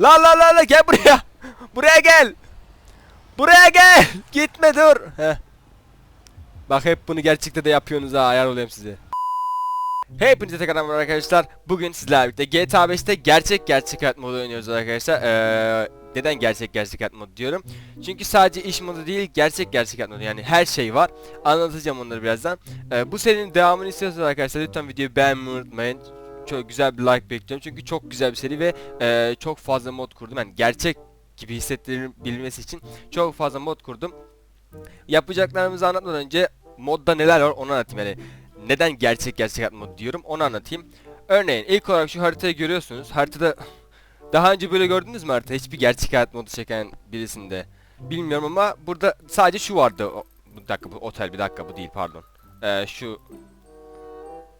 La la la la gel buraya. Buraya gel. Buraya gel. Gitme dur. Heh. Bak hep bunu gerçekte de yapıyorsunuz ha ayar olayım size. Hepinize tekrardan merhaba arkadaşlar. Bugün sizlerle birlikte GTA 5'te gerçek gerçek hayat modu oynuyoruz arkadaşlar. Ee, neden gerçek gerçek hayat modu diyorum? Çünkü sadece iş modu değil gerçek gerçek hayat modu yani her şey var. Anlatacağım onları birazdan. Ee, bu serinin devamını istiyorsanız arkadaşlar lütfen videoyu beğenmeyi unutmayın. Çok güzel bir like bekliyorum çünkü çok güzel bir seri ve e, çok fazla mod kurdum. Yani gerçek gibi hissettirebilmesi için çok fazla mod kurdum. Yapacaklarımızı anlatmadan önce modda neler var onu anlatayım yani neden gerçek gerçek modu diyorum onu anlatayım. Örneğin ilk olarak şu haritayı görüyorsunuz. Haritada daha önce böyle gördünüz mü harita? Hiçbir gerçek hayat modu çeken birisinde. Bilmiyorum ama burada sadece şu vardı. Bir dakika bu otel bir dakika bu değil pardon. Ee, şu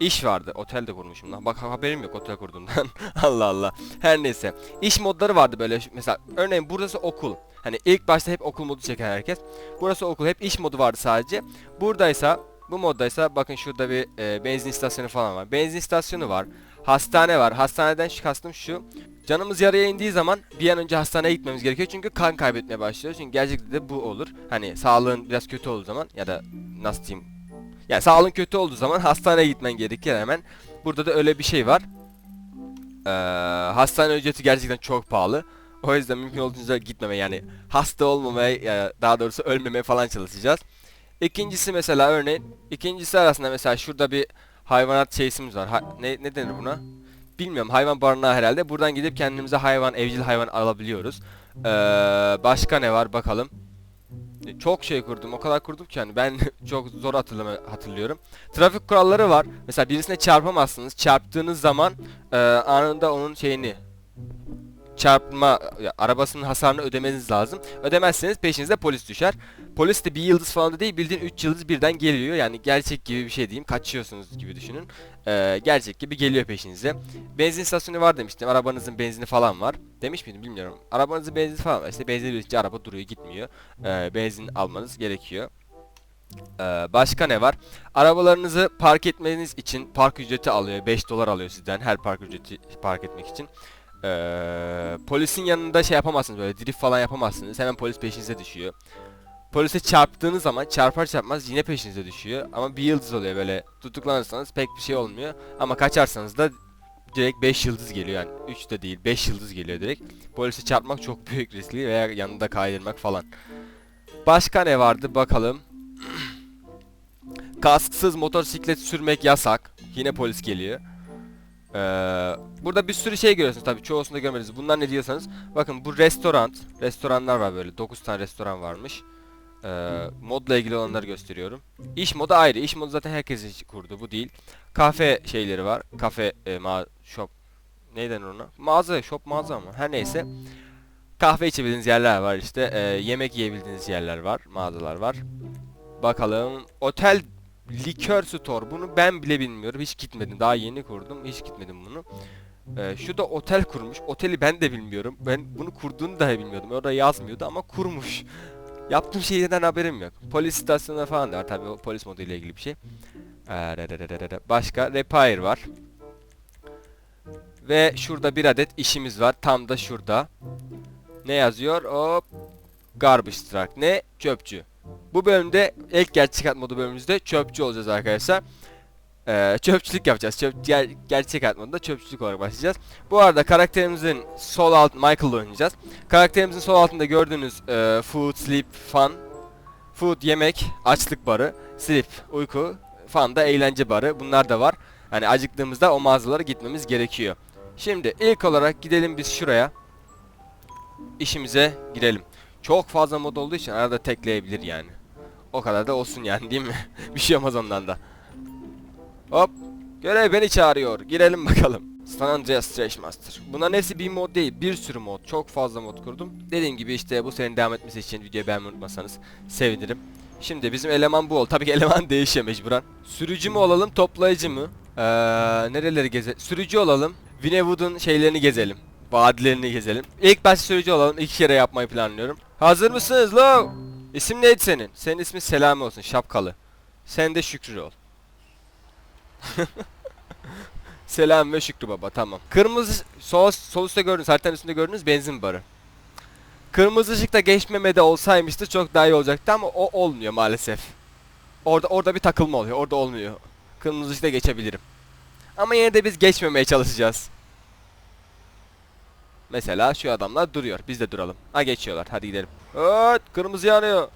iş vardı. Otel de kurmuşum lan. Bak haberim yok otel kurduğumdan. Allah Allah. Her neyse. İş modları vardı böyle. Mesela örneğin burası okul. Hani ilk başta hep okul modu çeken herkes. Burası okul. Hep iş modu vardı sadece. Buradaysa bu moddaysa bakın şurada bir e, benzin istasyonu falan var. Benzin istasyonu var. Hastane var. Hastaneden şu kastım şu. Canımız yaraya indiği zaman bir an önce hastaneye gitmemiz gerekiyor çünkü kan kaybetmeye başlıyoruz. Çünkü gerçekten de bu olur. Hani sağlığın biraz kötü olduğu zaman ya da nasıl diyeyim. Yani sağlığın kötü olduğu zaman hastaneye gitmen gerekir hemen. Burada da öyle bir şey var. Ee, hastane ücreti gerçekten çok pahalı. O yüzden mümkün olduğunca gitmeme yani hasta olmamaya ya daha doğrusu ölmemeye falan çalışacağız. İkincisi mesela örneğin ikincisi arasında mesela şurada bir hayvanat şeysimiz var. Ha- ne, ne denir buna? Bilmiyorum hayvan barınağı herhalde. Buradan gidip kendimize hayvan, evcil hayvan alabiliyoruz. Ee, başka ne var bakalım. Çok şey kurdum. O kadar kurdum ki yani ben çok zor hatırlama hatırlıyorum. Trafik kuralları var. Mesela birisine çarpamazsınız. Çarptığınız zaman e, anında onun şeyini çarpma arabasının hasarını ödemeniz lazım. Ödemezseniz peşinize polis düşer. Polis de bir yıldız falan da değil bildiğin 3 yıldız birden geliyor. Yani gerçek gibi bir şey diyeyim. Kaçıyorsunuz gibi düşünün. Ee, gerçek gibi geliyor peşinize. Benzin istasyonu var demiştim. Arabanızın benzini falan var. Demiş miydim bilmiyorum. Arabanızın benzini falan var. İşte benzin bitince araba duruyor gitmiyor. Ee, benzin almanız gerekiyor. Ee, başka ne var? Arabalarınızı park etmeniz için park ücreti alıyor. 5 dolar alıyor sizden her park ücreti park etmek için. Ee, polisin yanında şey yapamazsınız böyle drift falan yapamazsınız. Hemen polis peşinize düşüyor. Polise çarptığınız zaman çarpar çarpmaz yine peşinize düşüyor. Ama bir yıldız oluyor böyle. Tutuklanırsanız pek bir şey olmuyor. Ama kaçarsanız da direkt 5 yıldız geliyor yani 3 de değil 5 yıldız geliyor direkt. Polise çarpmak çok büyük riskli veya yanında kaydırmak falan. Başka ne vardı bakalım. Kasksız motosiklet sürmek yasak. Yine polis geliyor. Ee, burada bir sürü şey görüyorsunuz tabii çoğusunu da görmediniz. Bunlar ne diyorsanız bakın bu restoran, restoranlar var böyle 9 tane restoran varmış. Ee, modla ilgili olanları gösteriyorum. İş modu ayrı. İş modu zaten herkes kurdu. Bu değil. Kafe şeyleri var. Kafe e, ma shop neyden ona? Mağaza, shop mağaza ama her neyse. Kahve içebildiğiniz yerler var işte. Ee, yemek yiyebildiğiniz yerler var. Mağazalar var. Bakalım. Otel Likör Store. Bunu ben bile bilmiyorum. Hiç gitmedim. Daha yeni kurdum. Hiç gitmedim bunu. Ee, şu da otel kurmuş. Oteli ben de bilmiyorum. Ben bunu kurduğunu dahi bilmiyordum. Orada yazmıyordu ama kurmuş. Yaptığım şeyden haberim yok. Polis istasyonu falan da var tabii polis modu ile ilgili bir şey. Ee, Başka repair var. Ve şurada bir adet işimiz var. Tam da şurada. Ne yazıyor? Hop. Garbage truck. Ne? Çöpçü. Bu bölümde ilk gerçek hayat modu bölümümüzde çöpçü olacağız arkadaşlar. Ee, çöpçülük yapacağız. Çöp, ger- gerçek hayat modunda çöpçülük olarak başlayacağız. Bu arada karakterimizin sol alt Michael'la oynayacağız. Karakterimizin sol altında gördüğünüz e, food, sleep, fun. Food yemek, açlık barı, sleep uyku, fun da eğlence barı. Bunlar da var. Hani acıktığımızda o mağazalara gitmemiz gerekiyor. Şimdi ilk olarak gidelim biz şuraya. İşimize girelim. Çok fazla mod olduğu için arada tekleyebilir yani. O kadar da olsun yani değil mi? bir şey olmaz ondan da. Hop. Görev beni çağırıyor. Girelim bakalım. San Andreas Trash Master. Bunların hepsi bir mod değil. Bir sürü mod. Çok fazla mod kurdum. Dediğim gibi işte bu serinin devam etmesi için videoyu beğenmeyi unutmasanız sevinirim. Şimdi bizim eleman bu ol. Tabii ki eleman değişiyor mecburen. Sürücü mü olalım, toplayıcı mı? Ee, nereleri geze? Sürücü olalım. Winnewood'un şeylerini gezelim. Vadilerini gezelim. İlk başta sürücü olalım. İki kere yapmayı planlıyorum. Hazır mısınız lo? İsim neydi senin? Senin ismin Selami olsun. Şapkalı. Sen de Şükrü ol. Selam ve Şükrü Baba tamam. Kırmızı sol, sol üstte gördüğünüz haritanın üstünde gördüğünüz benzin barı. Kırmızı ışıkta geçmemede olsaymıştı çok daha iyi olacaktı ama o olmuyor maalesef. Orada orada bir takılma oluyor. Orada olmuyor. Kırmızı ışıkta geçebilirim. Ama yine de biz geçmemeye çalışacağız. Mesela şu adamlar duruyor. Biz de duralım. Ha geçiyorlar. Hadi gidelim. Evet, kırmızı yanıyor.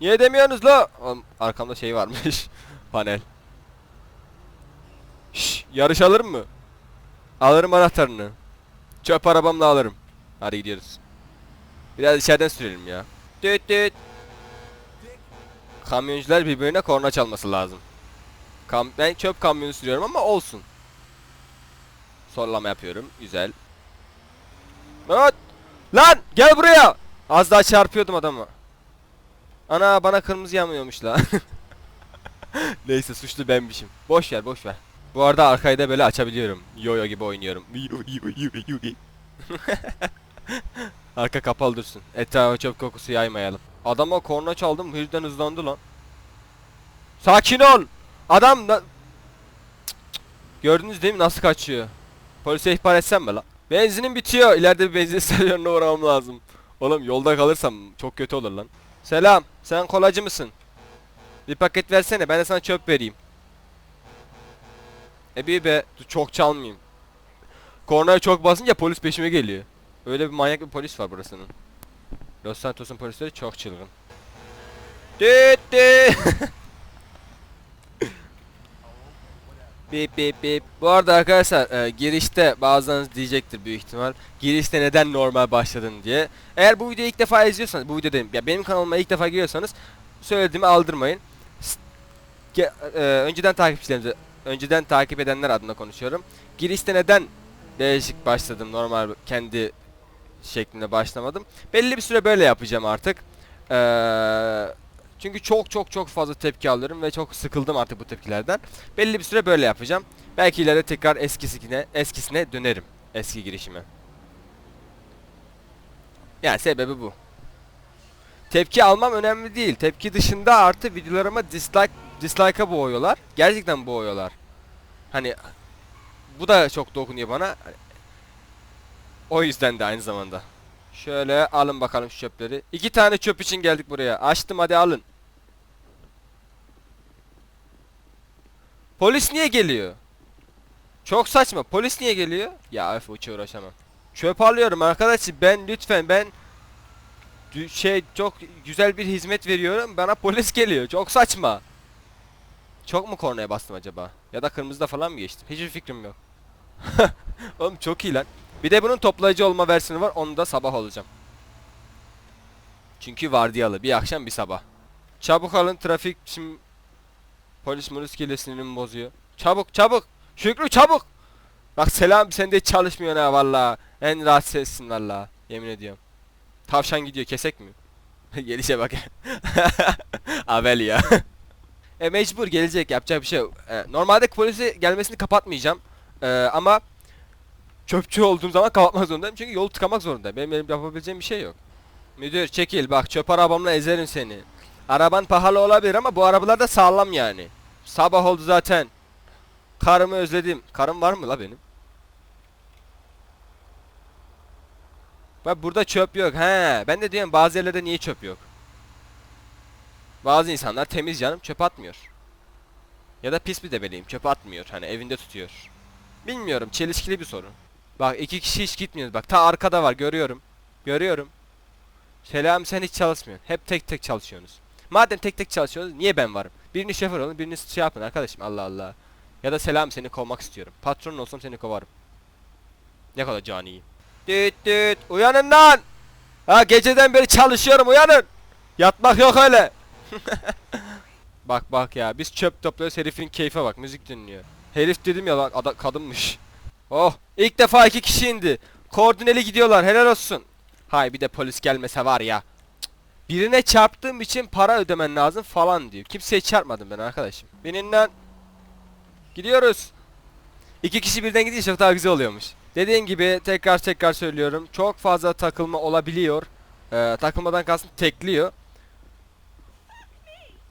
Niye demiyorsunuz la? Oğlum, arkamda şey varmış. Panel. Şş, yarış alır mı? Alırım anahtarını. Çöp arabamla alırım. Hadi gidiyoruz. Biraz içeriden sürelim ya. Düt düt. Kamyoncular birbirine korna çalması lazım. Kam ben çöp kamyonu sürüyorum ama olsun. Sollama yapıyorum. Güzel. Evet. Lan gel buraya. Az daha çarpıyordum adamı. Ana bana kırmızı yanmıyormuş la. Neyse suçlu benmişim. Boş ver boş ver. Bu arada arkayı da böyle açabiliyorum. Yo-yo gibi oynuyorum. Arka kapalı dursun. Etrafa çöp kokusu yaymayalım. Adama korna çaldım birden hızlandı lan. Sakin ol. Adam da... Gördünüz değil mi nasıl kaçıyor? Polise ihbar etsem mi lan? Benzinim bitiyor. İleride bir benzin istasyonuna uğramam lazım. Oğlum yolda kalırsam çok kötü olur lan. Selam. Sen kolacı mısın? Bir paket versene ben de sana çöp vereyim. E bir be çok çalmayayım. Kornaya çok basınca polis peşime geliyor. Öyle bir manyak bir polis var burasının. Los Santos'un polisleri çok çılgın. Düt düt. Bip bip bip. Bu arada arkadaşlar e, girişte bazılarınız diyecektir büyük ihtimal. Girişte neden normal başladın diye. Eğer bu videoyu ilk defa izliyorsanız, bu video dedim ya benim kanalıma ilk defa giriyorsanız söylediğimi aldırmayın. Ge- e, önceden takipçilerimize, önceden takip edenler adına konuşuyorum. Girişte neden değişik başladım normal kendi şeklinde başlamadım. Belli bir süre böyle yapacağım artık. Eee çünkü çok çok çok fazla tepki alıyorum ve çok sıkıldım artık bu tepkilerden. Belli bir süre böyle yapacağım. Belki ileride tekrar eskisine eskisine dönerim. Eski girişime. Yani sebebi bu. Tepki almam önemli değil. Tepki dışında artı videolarıma dislike dislike'a boğuyorlar. Gerçekten boğuyorlar. Hani bu da çok dokunuyor bana. O yüzden de aynı zamanda. Şöyle alın bakalım şu çöpleri. İki tane çöp için geldik buraya. Açtım hadi alın. Polis niye geliyor? Çok saçma. Polis niye geliyor? Ya öf uça uğraşamam. Çöp alıyorum arkadaşım. Ben lütfen ben şey çok güzel bir hizmet veriyorum. Bana polis geliyor. Çok saçma. Çok mu kornaya bastım acaba? Ya da kırmızıda falan mı geçtim? Hiçbir fikrim yok. Oğlum çok iyi lan. Bir de bunun toplayıcı olma versiyonu var. Onu da sabah olacağım. Çünkü vardiyalı. Bir akşam bir sabah. Çabuk alın trafik şimdi polis molis geliyor sinirimi bozuyor. Çabuk çabuk. Şükrü çabuk. Bak selam sen de hiç çalışmıyor ha valla. En rahatsız etsin valla. Yemin ediyorum. Tavşan gidiyor kesek mi? Gelişe bak. Abel ya. e mecbur gelecek yapacak bir şey yok. E, normalde polisi gelmesini kapatmayacağım. E, ama çöpçü olduğum zaman kapatmak zorundayım çünkü yolu tıkamak zorundayım. Benim, benim yapabileceğim bir şey yok. Müdür çekil bak çöp arabamla ezerim seni. Araban pahalı olabilir ama bu arabalar da sağlam yani. Sabah oldu zaten. Karımı özledim. Karım var mı la benim? Bak burada çöp yok. He, ben de diyorum bazı yerlerde niye çöp yok? Bazı insanlar temiz canım çöp atmıyor. Ya da pis bir debeleyim çöp atmıyor. Hani evinde tutuyor. Bilmiyorum çelişkili bir sorun. Bak iki kişi hiç gitmiyor. Bak ta arkada var görüyorum. Görüyorum. Selam sen hiç çalışmıyorsun. Hep tek tek çalışıyorsunuz. Madem tek tek çalışıyorsunuz niye ben varım? Birini şoför olun birini şey yapın arkadaşım Allah Allah. Ya da selam seni kovmak istiyorum. Patron olsam seni kovarım. Ne kadar caniyim. Düt düt uyanın lan. Ha geceden beri çalışıyorum uyanın. Yatmak yok öyle. bak bak ya biz çöp topluyoruz herifin keyfe bak müzik dinliyor. Herif dedim ya lan kadınmış. Oh ilk defa iki kişi indi. Koordineli gidiyorlar helal olsun. Hay bir de polis gelmese var ya. Birine çarptığım için para ödemen lazım falan diyor. Kimseye çarpmadım ben arkadaşım. Binin lan. Gidiyoruz. İki kişi birden gidince çok daha güzel oluyormuş. Dediğim gibi tekrar tekrar söylüyorum. Çok fazla takılma olabiliyor. Ee, takılmadan kastım tekliyor.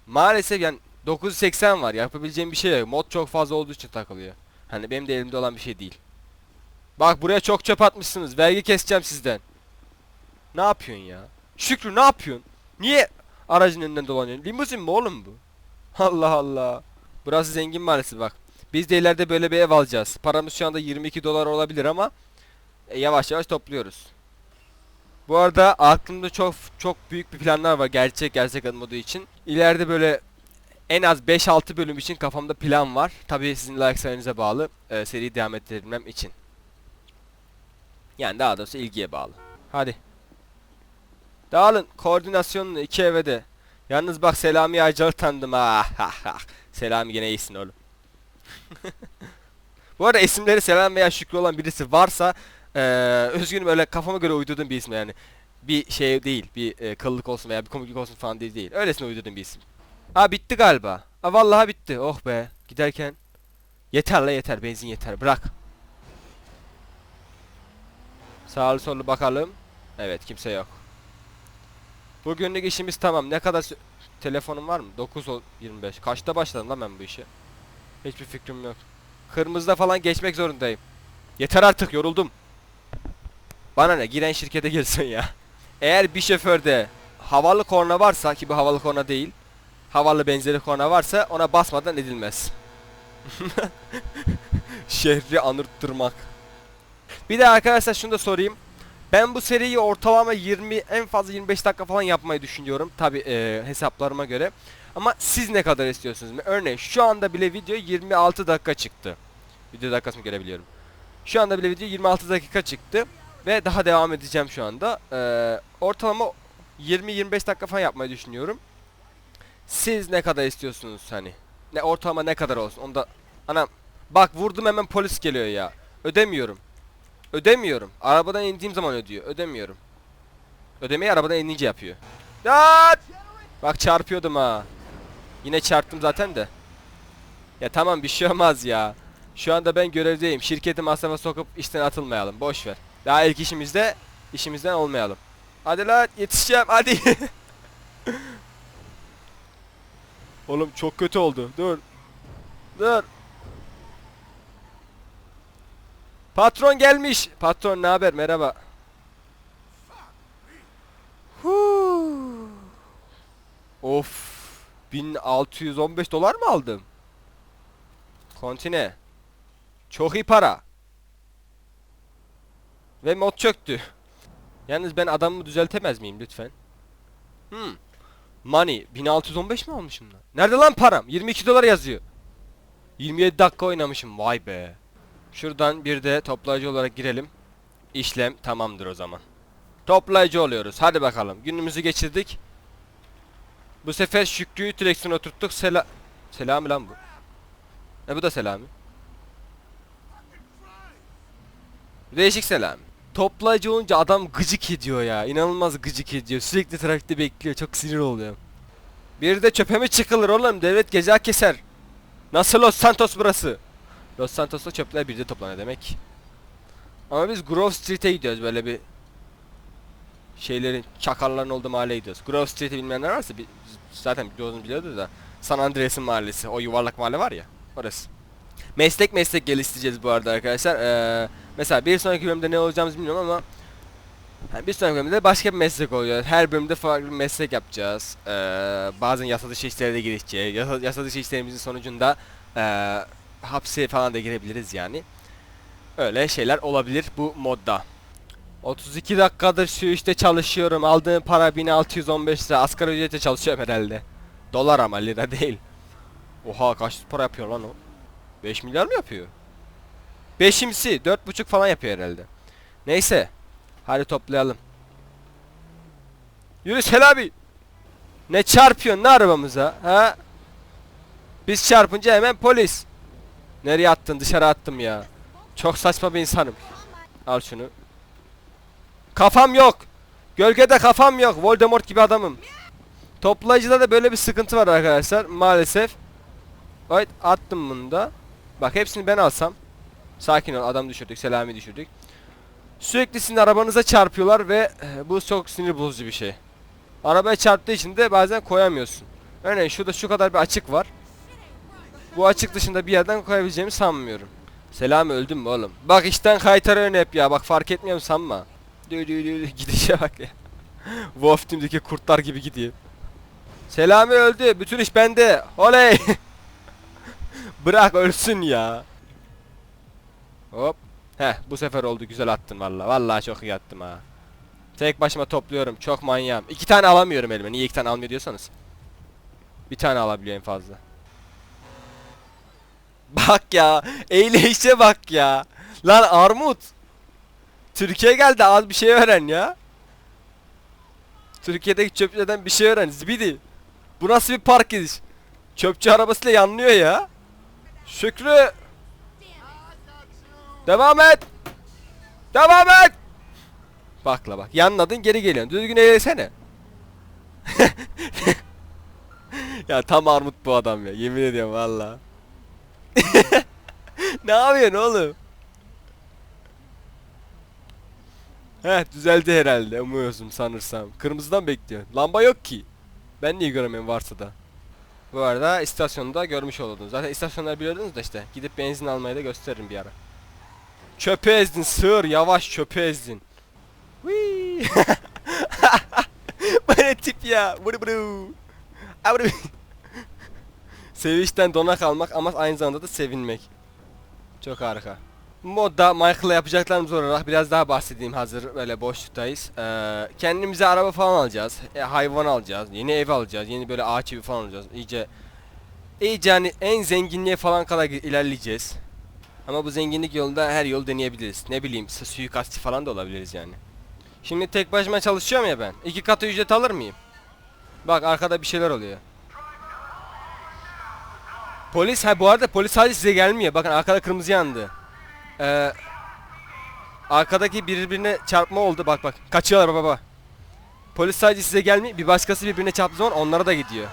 Maalesef yani 980 var. Yapabileceğim bir şey yok. Mod çok fazla olduğu için takılıyor. Hani benim de elimde olan bir şey değil. Bak buraya çok çöp atmışsınız. Vergi keseceğim sizden. Ne yapıyorsun ya? Şükrü ne yapıyorsun? Niye aracın önünden dolanıyorsun? Limuzin mi oğlum bu? Allah Allah. Burası zengin mahallesi bak. Biz de ileride böyle bir ev alacağız. Paramız şu anda 22 dolar olabilir ama e, yavaş yavaş topluyoruz. Bu arada aklımda çok çok büyük bir planlar var gerçek gerçek adım için. İleride böyle en az 5-6 bölüm için kafamda plan var. Tabii sizin like sayınıza bağlı. E, seri devam ettirebilmem için. Yani daha doğrusu ilgiye bağlı. Hadi. Dağılın. Koordinasyonunu iki eve de. Yalnız bak Selami Aycalı tanıdım ha. Selami gene iyisin oğlum. Bu arada isimleri Selam veya Şükrü olan birisi varsa eee üzgünüm öyle kafama göre uydurduğum bir isim yani. Bir şey değil, bir e, kıllık olsun veya bir komiklik olsun falan değil değil. Öylesine uydurduğum bir isim. Ha bitti galiba. Ha vallahi bitti. Oh be. Giderken. Yeter la yeter. Benzin yeter. Bırak. Sağlı sollu bakalım. Evet kimse yok. Bugünlük işimiz tamam. Ne kadar telefonum var mı? 9.25. Kaçta başladım lan ben bu işe? Hiçbir fikrim yok. Kırmızıda falan geçmek zorundayım. Yeter artık yoruldum. Bana ne giren şirkete girsin ya. Eğer bir şoförde havalı korna varsa ki bu havalı korna değil. Havalı benzeri korna varsa ona basmadan edilmez. Şehri anırttırmak. Bir de arkadaşlar şunu da sorayım. Ben bu seriyi ortalama 20 en fazla 25 dakika falan yapmayı düşünüyorum. Tabi hesaplarıma göre. Ama siz ne kadar istiyorsunuz? Örneğin şu anda bile video 26 dakika çıktı. Video dakikasını görebiliyorum. Şu anda bile video 26 dakika çıktı. Ve daha devam edeceğim şu anda. Ee, ortalama 20-25 dakika falan yapmayı düşünüyorum. Siz ne kadar istiyorsunuz hani? Ne ortalama ne kadar olsun? Onda anam bak vurdum hemen polis geliyor ya. Ödemiyorum. Ödemiyorum. Arabadan indiğim zaman ödüyor. Ödemiyorum. Ödemeyi arabadan inince yapıyor. Ya! Bak çarpıyordum ha. Yine çarptım zaten de. Ya tamam bir şey olmaz ya. Şu anda ben görevdeyim. Şirketi masrafa sokup işten atılmayalım. Boş ver. Daha ilk işimizde işimizden olmayalım. Hadi lan yetişeceğim hadi. Oğlum çok kötü oldu. Dur. Dur. Patron gelmiş. Patron ne haber? Merhaba. Huu. Of. 1615 dolar mı aldım? Kontine. Çok iyi para. Ve mod çöktü. Yalnız ben adamımı düzeltemez miyim lütfen? Hmm. Money. 1615 mi almışım lan? Nerede lan param? 22 dolar yazıyor. 27 dakika oynamışım. Vay be. Şuradan bir de toplayıcı olarak girelim. İşlem tamamdır o zaman. Toplayıcı oluyoruz. Hadi bakalım. Günümüzü geçirdik. Bu sefer Şükrü'yü direksiyona oturttuk. Sela... Selami lan bu. E bu da Selami. Değişik Selami. Toplayıcı olunca adam gıcık ediyor ya. İnanılmaz gıcık ediyor. Sürekli trafikte bekliyor. Çok sinir oluyor. Bir de çöpe mi çıkılır oğlum? Devlet ceza keser. Nasıl Los Santos burası? Los Santos'ta çöpler bir de toplanıyor demek. Ama biz Grove Street'e gidiyoruz böyle bir şeylerin, çakalların olduğu mahalleye gidiyoruz. Grove Street'i bilmeyenler varsa bi- zaten biliyorsunuz biliyordur da San Andreas'ın mahallesi, o yuvarlak mahalle var ya, orası. Meslek meslek geliştireceğiz bu arada arkadaşlar. Ee, mesela bir sonraki bölümde ne olacağımızı bilmiyorum ama yani bir sonraki bölümde başka bir meslek olacak. Her bölümde farklı bir meslek yapacağız. Ee, bazen yasa dışı işlere de girişeceğiz. Yasa, yasa dışı işlerimizin sonucunda ee, hapse falan da girebiliriz yani. Öyle şeyler olabilir bu modda. 32 dakikadır şu işte çalışıyorum. Aldığım para 1615 lira. Asgari ücrete çalışıyorum herhalde. Dolar ama lira değil. Oha kaç para yapıyor lan o? 5 milyar mı yapıyor? Beşimsi 4,5 falan yapıyor herhalde. Neyse. Hadi toplayalım. Yürü Selami. Ne çarpıyorsun ne arabamıza ha? Biz çarpınca hemen polis. Nereye attın? Dışarı attım ya. Çok saçma bir insanım. Al şunu. Kafam yok. Gölgede kafam yok. Voldemort gibi adamım. Toplayıcıda da böyle bir sıkıntı var arkadaşlar. Maalesef. Evet attım bunu da. Bak hepsini ben alsam. Sakin ol adam düşürdük. Selami düşürdük. Sürekli sizin arabanıza çarpıyorlar ve e, bu çok sinir bozucu bir şey. Arabaya çarptığı için de bazen koyamıyorsun. Örneğin şurada şu kadar bir açık var. Bu açık dışında bir yerden koyabileceğimi sanmıyorum. Selami öldün mü oğlum? Bak işten kaytarıyorsun hep ya. Bak fark etmiyorum sanma. Dü dü dü. Gidişe bak ya. Wolf Team'deki kurtlar gibi gidiyor. Selami öldü. Bütün iş bende. Oley. Bırak ölsün ya. Hop. Heh bu sefer oldu. Güzel attın valla. Vallahi çok iyi attım ha. Tek başıma topluyorum. Çok manyağım. İki tane alamıyorum elime. Niye iki tane almıyor diyorsanız. Bir tane alabiliyor en fazla. Bak ya. Eyleyişe bak ya. Lan Armut. Türkiye geldi az bir şey öğren ya. Türkiye'deki çöpçülerden bir şey öğren. Zibidi. Bu nasıl bir park gidiş? Çöpçü arabasıyla yanlıyor ya. Şükrü. Devam et. Devam et. Bakla bak. Yanladın geri geliyorsun. Düzgün eğlesene. ya tam armut bu adam ya. Yemin ediyorum valla. ne yapıyorsun oğlum? Heh düzeldi herhalde umuyorsun sanırsam. Kırmızıdan bekliyor. Lamba yok ki. Ben niye göremiyorum varsa da. Bu arada istasyonda görmüş olurdunuz. Zaten istasyonları biliyordunuz da işte. Gidip benzin almayı da gösteririm bir ara. Çöpe ezdin sığır yavaş çöpe ezdin. Bu ne tip ya? Buru. Ha, buru. Sevinçten dona kalmak ama aynı zamanda da sevinmek. Çok harika. Modda Michael'la yapacaklarımız olarak biraz daha bahsedeyim hazır böyle boşluktayız. Ee, kendimize araba falan alacağız. E, hayvan alacağız. Yeni ev alacağız. Yeni böyle ağaç evi falan alacağız. İyice iyice hani en zenginliğe falan kadar ilerleyeceğiz. Ama bu zenginlik yolunda her yol deneyebiliriz. Ne bileyim su- suikastçı falan da olabiliriz yani. Şimdi tek başıma çalışıyorum ya ben. İki katı ücret alır mıyım? Bak arkada bir şeyler oluyor. Polis ha bu arada polis sadece size gelmiyor. Bakın arkada kırmızı yandı. Ee, arkadaki birbirine çarpma oldu. Bak bak. Kaçıyorlar baba. Polis sadece size gelmiyor. Bir başkası birbirine çarptığı zaman onlara da gidiyor.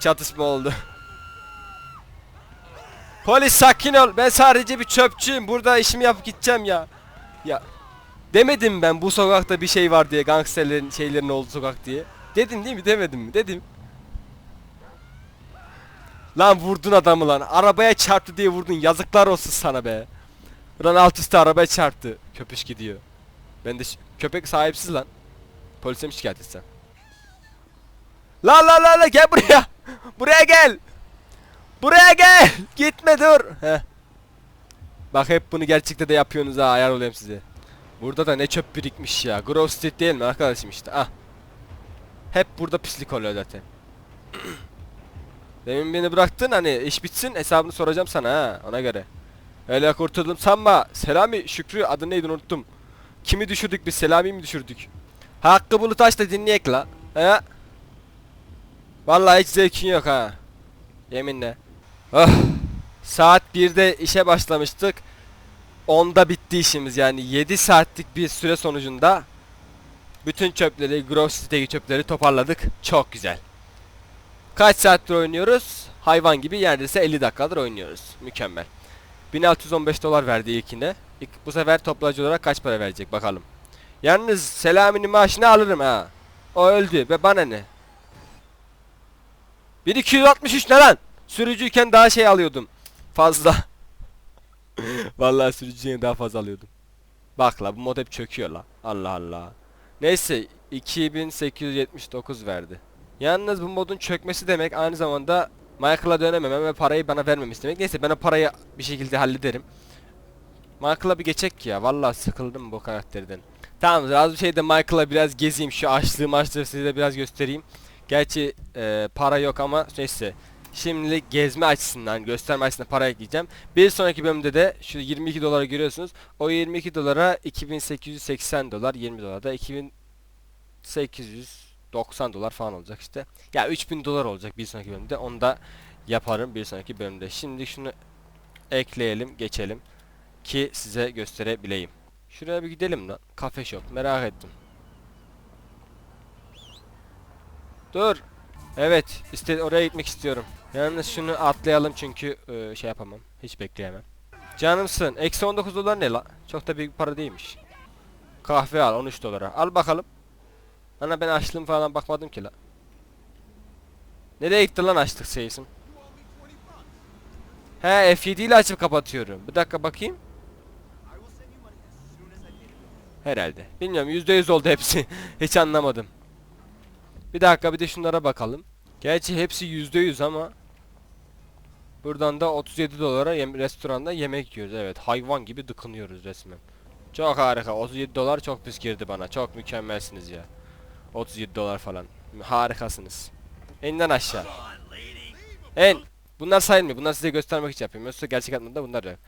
Çatışma oldu. Polis sakin ol. Ben sadece bir çöpçüyüm. Burada işimi yapıp gideceğim ya. Ya demedim ben bu sokakta bir şey var diye gangsterlerin şeylerin olduğu sokak diye. Dedim değil mi? Demedim mi? Dedim. Lan vurdun adamı lan. Arabaya çarptı diye vurdun. Yazıklar olsun sana be. Lan alt üstte arabaya çarptı. Köpüş gidiyor. Ben de köpek sahipsiz lan. Polise mi şikayet etsem? La la la la gel buraya. Buraya gel. Buraya gel. Gitme dur. Heh. Bak hep bunu gerçekte de yapıyorsunuz ha ayar olayım size. Burada da ne çöp birikmiş ya. Grove Street değil mi arkadaşım işte ah. Hep burada pislik oluyor zaten. Demin beni bıraktın hani iş bitsin hesabını soracağım sana ha ona göre. Öyle kurtuldum sanma. Selami Şükrü adı neydi unuttum. Kimi düşürdük biz Selami'yi mi düşürdük? Hakkı Bulutaş da dinleyek la. He? Vallahi hiç zevkin yok ha. Yeminle. Oh. Saat 1'de işe başlamıştık. 10'da bitti işimiz yani 7 saatlik bir süre sonucunda bütün çöpleri, Grove City'deki çöpleri toparladık. Çok güzel. Kaç saattir oynuyoruz? Hayvan gibi neredeyse 50 dakikadır oynuyoruz. Mükemmel. 1615 dolar verdi ilkine. İlk, bu sefer toplayıcı olarak kaç para verecek bakalım. Yalnız Selami'nin maaşını alırım ha. O öldü ve bana ne? 1263 ne lan? Sürücüyken daha şey alıyordum. Fazla. Vallahi sürücüyken daha fazla alıyordum. Bak la bu mod hep çöküyor la. Allah Allah. Neyse 2879 verdi. Yalnız bu modun çökmesi demek aynı zamanda Michael'a dönememem ve parayı bana vermemesi demek. Neyse ben o parayı bir şekilde hallederim. Michael'a bir geçek ya. Vallahi sıkıldım bu karakterden. Tamam az bir şey de Michael'a biraz gezeyim. Şu açlığı maçları size de biraz göstereyim. Gerçi e, para yok ama neyse. Şimdilik gezme açısından, gösterme açısından para ekleyeceğim. Bir sonraki bölümde de şu 22 doları görüyorsunuz. O 22 dolara 2880 dolar, 20 dolar da 2890 dolar falan olacak işte. Ya 3000 dolar olacak bir sonraki bölümde. Onu da yaparım bir sonraki bölümde. Şimdi şunu ekleyelim, geçelim ki size gösterebileyim. Şuraya bir gidelim lan. Kafe shop. Merak ettim. Dur. Evet, iste oraya gitmek istiyorum. Yalnız şunu atlayalım çünkü e, şey yapamam. Hiç bekleyemem. Canımsın. Eksi 19 dolar ne la? Çok da büyük para değilmiş. Kahve al 13 dolara. Al bakalım. Ana ben açlığım falan bakmadım ki la. Nereye gitti lan açlık şeysin? He F7 ile açıp kapatıyorum. Bir dakika bakayım. Herhalde. Bilmiyorum %100 oldu hepsi. Hiç anlamadım. Bir dakika bir de şunlara bakalım. Gerçi hepsi %100 ama Buradan da 37 dolara yem restoranda yemek yiyoruz. Evet hayvan gibi dıkınıyoruz resmen. Çok harika. 37 dolar çok pis girdi bana. Çok mükemmelsiniz ya. 37 dolar falan. Harikasınız. Enden aşağı. En. Bunlar sayılmıyor. Bunlar size göstermek için yapıyorum. Yoksa gerçek anlamda bunlar yok.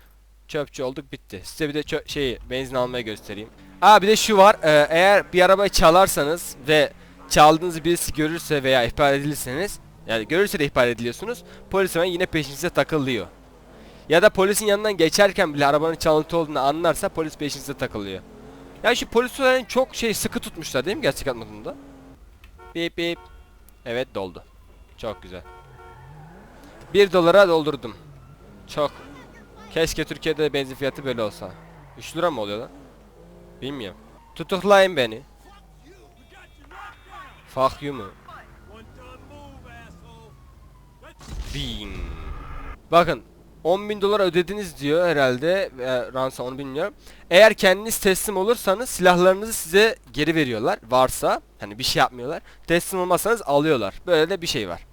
Çöpçü olduk bitti. Size bir de çö şeyi benzin almaya göstereyim. Aa bir de şu var. Ee, eğer bir arabayı çalarsanız ve çaldığınızı birisi görürse veya ihbar edilirseniz yani görürse de ihbar ediliyorsunuz. Polis hemen yine peşinize takılıyor. Ya da polisin yanından geçerken bile arabanın çalıntı olduğunu anlarsa polis peşinize takılıyor. Ya şu polis olayını çok şey sıkı tutmuşlar değil mi gerçek anlamda? Bip bip. Evet doldu. Çok güzel. 1 dolara doldurdum. Çok. Keşke Türkiye'de benzin fiyatı böyle olsa. 3 lira mı oluyor lan? Bilmiyorum. Tutuklayın beni. Fuck you mu? Bin. Bakın 10 bin dolar ödediniz diyor herhalde e, ransom onu bilmiyorum. Eğer kendiniz teslim olursanız silahlarınızı size geri veriyorlar varsa hani bir şey yapmıyorlar. Teslim olmazsanız alıyorlar. Böyle de bir şey var.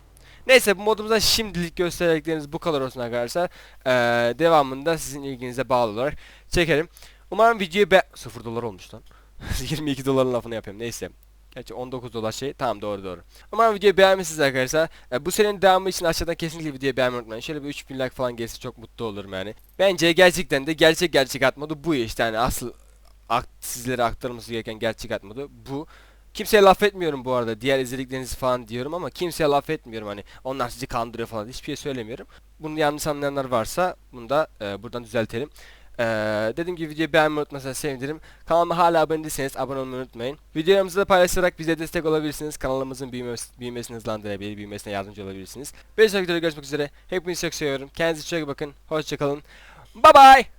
Neyse bu modumuzda şimdilik gösterdikleriniz bu kadar olsun arkadaşlar. Ee, devamında sizin ilginize bağlı olarak çekerim. Umarım videoyu be... 0 dolar olmuş lan. 22 doların lafını yapıyorum neyse. Gerçi 19 dolar şey. Tamam doğru doğru. Umarım videoyu beğenmişsiniz arkadaşlar. Ee, bu serinin devamı için aşağıdan kesinlikle videoyu beğenmeyi unutmayın. Şöyle bir 3000 like falan gelirse çok mutlu olurum yani. Bence gerçekten de gerçek gerçek atmadı bu işte yani asıl sizlere aktarılması gereken gerçek atmadı bu. Kimseye laf etmiyorum bu arada. Diğer izlediklerinizi falan diyorum ama kimseye laf etmiyorum hani. Onlar sizi kandırıyor falan. Hiçbir şey söylemiyorum. Bunu yanlış anlayanlar varsa bunu da e, buradan düzeltelim. Ee, dediğim gibi videoyu beğenmeyi unutmasanız sevinirim. Kanalıma hala abone değilseniz abone olmayı unutmayın. Videolarımızı da paylaşarak bize destek olabilirsiniz. Kanalımızın büyümesi, büyümesini hızlandırabilir, büyümesine yardımcı olabilirsiniz. Bir sonraki videoda görüşmek üzere. Hepinizi çok seviyorum. Kendinize çok iyi bakın. Hoşçakalın. Bye bye.